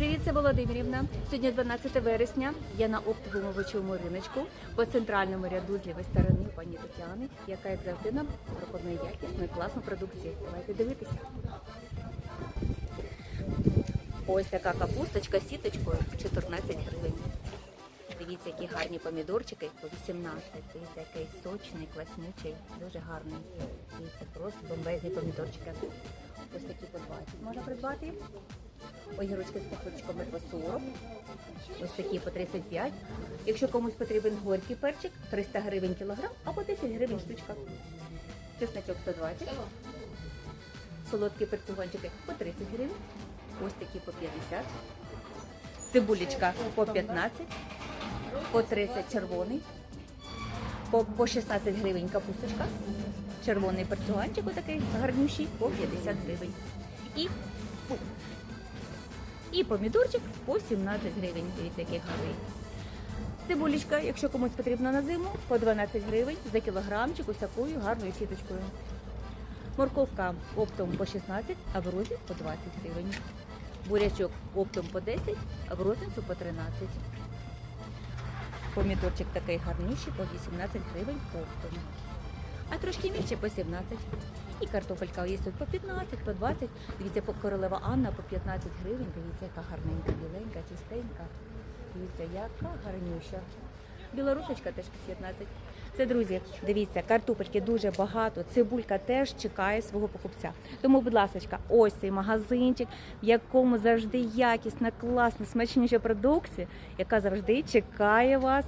Привіт, це Володимирівна. Сьогодні 12 вересня. Я на оптовому риночку по центральному ряду з лівої сторони пані Тетяни, яка, як завжди, нам пропонує якісну і класну продукцію. Давайте дивитися. Ось така капусточка з сіточкою 14 гривень. Дивіться, які гарні помідорчики по 18. Дивіться, який сочний, класнючий, дуже гарний. Дивіться, просто бомбезні помідорчики. Ось такі по 20 можна придбати. Огірочки з пахучками по 40. Ось такі по 35. Якщо комусь потрібен горький перчик, 300 гривень кілограм або 10 гривень штучка. Чесночок 120. Солодкі перцюганчики по 30 гривень. Ось такі по 50. Цибулечка по 15. По 30 червоний. По, по 16 гривень капусточка. Червоний перцюганчик отакий гарнющий по 50 гривень. І і помідорчик по 17 гривень. Дивіться, який гарний. Цибулечка, якщо комусь потрібно на зиму, по 12 гривень за кілограмчик ось такою гарною сіточкою. Морковка оптом по 16, а в розі по 20 гривень. Бурячок оптом по 10, а в розницю по 13. Помідорчик такий гарніший по 18 гривень оптом. А трошки більше по 17. І картопелька є тут по 15, по 20. Дивіться, королева Анна по 15 гривень. Дивіться, яка гарненька, біленька, чистенька. Дивіться, яка гарнюща. Білорусочка теж по 15. Це, друзі, дивіться, картопельки дуже багато. Цибулька теж чекає свого покупця. Тому, будь ласка, ось цей магазинчик, в якому завжди якісна, класна, смачніша продукція, яка завжди чекає вас